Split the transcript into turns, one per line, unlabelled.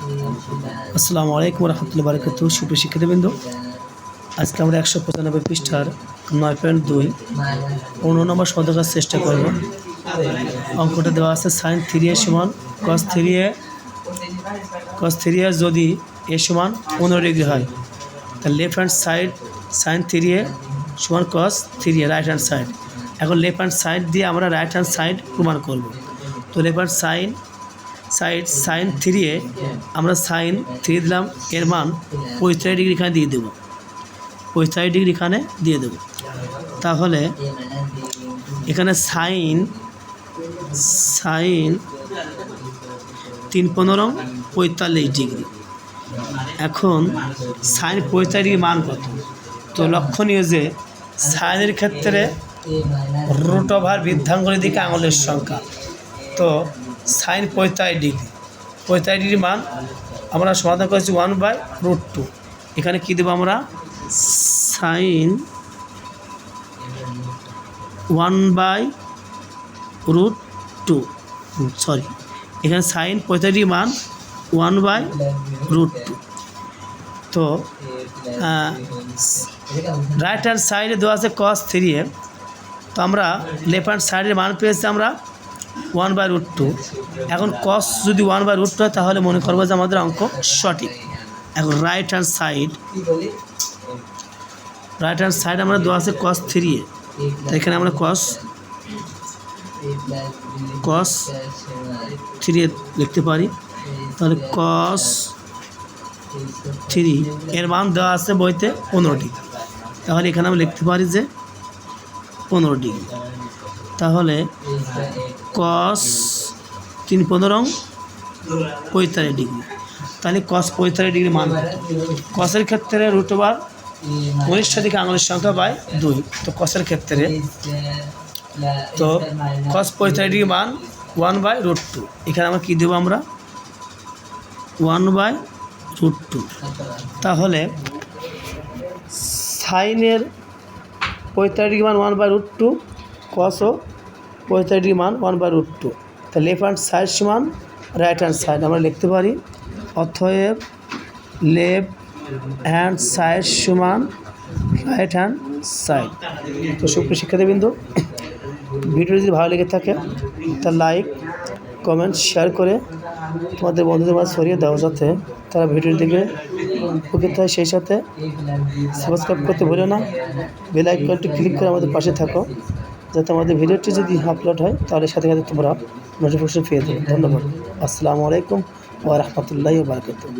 আসসালামু আলাইকুম রহমতুল্লাহ বারকাত সুপ্রিয় শিক্ষার্থীবৃন্দ। আজকে আমরা একশো পঁচানব্বই পৃষ্ঠার নয় পয়েন্ট দুই পনেরো নম্বর সমাধান চেষ্টা করব। অঙ্কটা দেওয়া আছে সাইন থ্রি এ সমান কস থ্রি এ কস থ্রি এ যদি এ সমান পনেরো ডিগ্রি হয়, তাহলে left hand side sine three A সমান cos three A right hand side এখন লেফট হ্যান্ড সাইড দিয়ে আমরা রাইট হ্যান্ড সাইড প্রমাণ করব। তো left hand sine side sine three A আমরা সাইন থ্রি দিলাম, এর মান পঁয়তাল্লিশ ডিগ্রি এখানে দিয়ে দেবো। পঁয়তাল্লিশ ডিগ্রি এখানে দিয়ে দেবো। তাহলে এখানে সাইন সাইন তিন পনেরো, পঁয়তাল্লিশ ডিগ্রি এখন সাইন পঁয়তাল্লিশ ডিগ্রি মান কত? তো লক্ষণীয় যে সাইনের ক্ষেত্রে রুট ওভার বৃদ্ধাঙ্গুলের দিকে আঙুলের সংখ্যা। তো সাইন পঁয়তাল্লিশ ডিগ্রি পঁয়তাল্লিশ ডিগ্রি মান আমরা সমাধান করেছি ওয়ান বাই রুট টু এখানে কী দেবো আমরা? Sine one by root two sorry এখানে সাইন পঁয়তাল্লিশ মান ওয়ান বাই রুট টু তো রাইট হ্যান্ড সাইডে দেওয়া আছে কস থ্রি তো আমরা লেফট হ্যান্ড সাইডের মান পেয়েছি আমরা ওয়ান বাই রুট টু। এখন কস যদি ওয়ান বাই রুট টু হয়, তাহলে মনে করব যে আমাদের অঙ্ক সঠিক। এখন right hand side right hand side আমরা দেওয়া আছে কস থ্রি এখানে আমরা কস কস থ্রি লিখতে পারি। তাহলে কস থ্রি এর মান দেওয়া আছে বইতে পনেরো ডিগ্রি। তাহলে এখানে আমি লিখতে পারি যে পনেরো ডিগ্রি। তাহলে কস তিন পনেরো পঁয়তাল্লিশ ডিগ্রি। তাহলে কস পঁয়তাল্লিশ ডিগ্রি মান? কসের ক্ষেত্রে রুট ওভার কনিষ্ঠ দিকে আঙুলের সংখ্যা বাই দুই। তো কসের ক্ষেত্রে তো কস পঁয়তাল্লিশ ডিগ্রি মান ওয়ান বাই রুট টু এখানে আমরা কী দেবো আমরা? ওয়ান বাই রুট টু তাহলে সাইনের পঁয়তাল্লিশ ডিগ্রি মান ওয়ান বাই রুট টু কসও পঁয়তাল্লিশ ডিগ্রি মান ওয়ান বাই রুট টু তা লেফট হ্যান্ড সাইড সমান রাইট হ্যান্ড সাইড আমরা লিখতে পারি। অথয়েব লেফট হ্যান্ড সাইড সমান রাইট হ্যান্ড সাইড তো সুপ্রিয় শিক্ষার্থীবৃন্দ ভিডিও যদি ভালো লেগে থাকে, তা লাইক কমেন্ট শেয়ার করে তোমাদের বন্ধুদের মাঝে ছড়িয়ে দাও যাতে তারা ভিডিও দিকে উপকৃত হয়। সেই সাথে সাবস্ক্রাইব করতে ভুলো না। বেল আইকনটি ক্লিক করে আমাদের পাশে থাকো। যাতে আমাদের ভিডিওটি যদি আপলোড হয়, তাহলে সাথে সাথে তোমরা নোটিফিকেশন পেয়ে দেবে ধন্যবাদ। আসসালামু আলাইকুম ওয়া রাহমাতুল্লাহি ওয়া বারাকাতুহু।